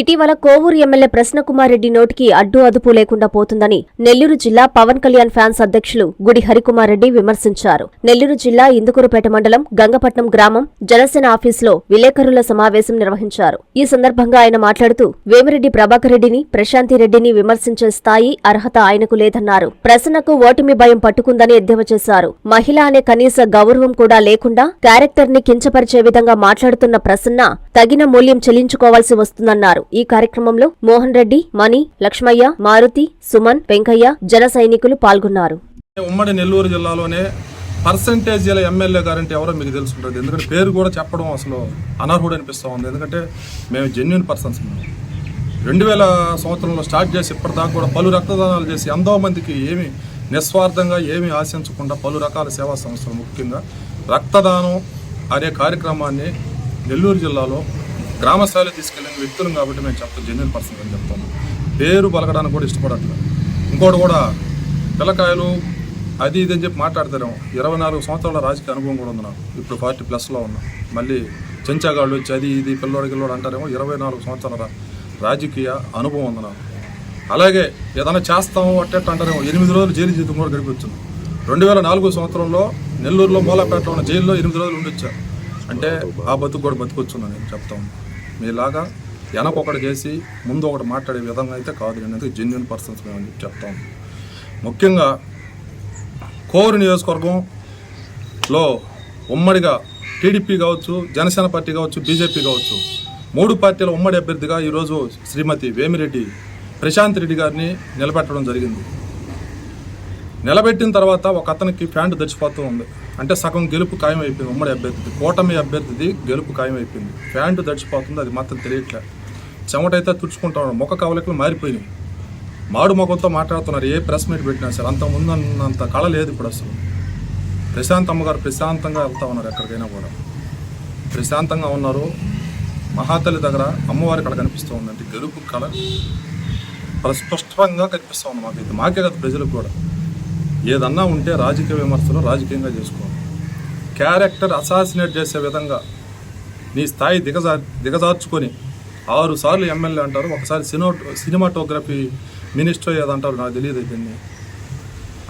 ఇటీవల కోవూరు ఎమ్మెల్యే ప్రశ్నకుమార్ రెడ్డి నోటికి అడ్డు అదుపు లేకుండా పోతుందని నెల్లూరు జిల్లా పవన్ కళ్యాణ్ ఫ్యాన్స్ అధ్యక్షులు గుడి హరికుమార్ రెడ్డి విమర్శించారు. నెల్లూరు జిల్లా ఇందుకూరుపేట మండలం గంగపట్నం గ్రామం జనసేన ఆఫీసులో విలేకరుల సమావేశం నిర్వహించారు. ఈ సందర్భంగా ఆయన మాట్లాడుతూ వేమిరెడ్డి ప్రభాకర్ రెడ్డిని ప్రశాంతి రెడ్డిని విమర్శించే స్థాయి అర్హత ఆయనకు లేదన్నారు. ప్రసన్నకు ఓటమి భయం పట్టుకుందని ఎద్దేవా చేశారు. మహిళ అనే కనీస గౌరవం కూడా లేకుండా క్యారెక్టర్ని కించపరిచే విధంగా మాట్లాడుతున్న ప్రసన్న తగిన మూల్యం చెల్లించుకోవాల్సి వస్తుందన్నారు. ఈ కార్యక్రమంలో మోహన్ రెడ్డి మణి లక్ష్మయ్య మారుతి సుమన్ వెంకయ్య జన సైనికులు పాల్గొన్నారు. ఉమ్మడి నెల్లూరు జిల్లాలోనే పర్సంటేజీల ఎమ్మెల్యే గారంటే ఎవరో మీకు తెలుసుంటుంది. ఎందుకంటే పేరు కూడా చెప్పడం అసలు అనర్హుడు అనిపిస్తూ ఉంది. ఎందుకంటే మేము జెన్యున్ పర్సన్స్ రెండు వేల సంవత్సరంలో స్టార్ట్ చేసి ఇప్పటిదాకా కూడా పలు రక్తదానాలు చేసి ఎంతో మందికి ఏమి నిస్వార్థంగా ఏమి ఆశించకుండా పలు రకాల సేవా సంస్థలు ముఖ్యంగా రక్తదానం అనే కార్యక్రమాన్ని నెల్లూరు జిల్లాలో గ్రామ స్థాయిలో తీసుకెళ్ళిన వ్యక్తులు కాబట్టి మేము చెప్తాం జెన్యున్ పర్సన్ అని చెప్తాను. పేరు పలకడానికి కూడా ఇష్టపడట్లేదు. ఇంకోటి కూడా పిల్లకాయలు అది ఇది అని చెప్పి మాట్లాడతారేమో ఇరవై నాలుగు సంవత్సరాల రాజకీయ అనుభవం కూడా ఉంది నాకు. ఇప్పుడు ఫార్టీ ప్లస్లో ఉన్నా. మళ్ళీ చెంచాగాళ్ళు వచ్చి అది ఇది పిల్లోడు గిల్లోడు అంటారేమో ఇరవై నాలుగు సంవత్సరాల రాజకీయ అనుభవం ఉంది నాకు. అలాగే ఏదైనా చేస్తాము అట్టేట్టు అంటారేమో ఎనిమిది రోజులు జైలు జీవితం కూడా గడిపొచ్చింది రెండు వేల నాలుగో సంవత్సరంలో నెల్లూరులో మూలాపేటలో ఉన్న జైల్లో ఎనిమిది రోజులు ఉండొచ్చా అంటే ఆ బతుకు కూడా బతుకొచ్చున్నాను నేను చెప్తాను మీలాగా వెనక ఒకటి చేసి ముందు ఒకటి మాట్లాడే విధంగా అయితే కాదు నేను జెన్యున్ పర్సన్స్ మేము చెప్తాం. ముఖ్యంగా కోరు నియోజకవర్గంలో ఉమ్మడిగా టీడీపీ కావచ్చు జనసేన పార్టీ కావచ్చు బీజేపీ కావచ్చు మూడు పార్టీల ఉమ్మడి అభ్యర్థిగా ఈరోజు శ్రీమతి వేమిరెడ్డి ప్రశాంత్ రెడ్డి గారిని నిలబెట్టడం జరిగింది. నిలబెట్టిన తర్వాత ఒక అతనికి ప్యాంటు తెచ్చిపోతూ ఉంది. అంటే సగం గెలుపు ఖాయం అయిపోయింది ఉమ్మడి అభ్యర్థిది. కూటమి అభ్యర్థిది గెలుపు ఖాయం అయిపోయింది ప్యాంటు దడిచిపోతుంది అది మాత్రం తెలియట్లే. చెమటైతే తుడుచుకుంటా ఉన్నాడు. ముఖ కవలికలు మారిపోయినాయి. మాడు ముఖంతో మాట్లాడుతున్నారు. ఏ ప్రెస్ మీట్ పెట్టినా సరే అంత అన్నంత కళ లేదు ఇప్పుడు అసలు. ప్రశాంత్ అమ్మగారు ప్రశాంతంగా వెళ్తా ఉన్నారు ఎక్కడికైనా కూడా. ప్రశాంతంగా ఉన్నారు. మహాతల్లి దగ్గర అమ్మవారి కళ కనిపిస్తూ ఉందంటే గెలుపు కళ. ప్రస్పష్టంగా కనిపిస్తూ ఉంది మాకైతే. మాకే కదా ప్రజలకు కూడా. ఏదన్నా ఉంటే రాజకీయ విమర్శలు రాజకీయంగా చేసుకోవాలి. క్యారెక్టర్ అసాసినేట్ చేసే విధంగా నీ స్థాయి దిగజా దిగజార్చుకొని ఆరు సార్లు ఎమ్మెల్యే అంటారు ఒకసారి సినో సినిమాటోగ్రఫీ మినిస్టర్ ఏదంటారు నాకు తెలియదు దీన్ని.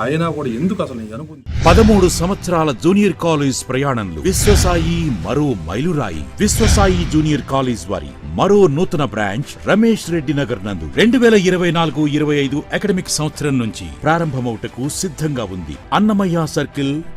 అయినా కూడా ఎందుకు అసలు నీ అనుకుంది? పదమూడు సంవత్సరాల జూనియర్ కాలేజ్ ప్రయాణంలో విశ్వసాయి మరో మైలురాయి. విశ్వసాయి జూనియర్ కాలేజ్ వారి మరో నూతన బ్రాంచ్ రమేష్ రెడ్డి నగర్ నందు రెండు వేల ఇరవై నాలుగు ఇరవై ఐదు అకాడమిక్ సంవత్సరం నుంచి ప్రారంభమవుటకు సిద్ధంగా ఉంది. అన్నమయ్య సర్కిల్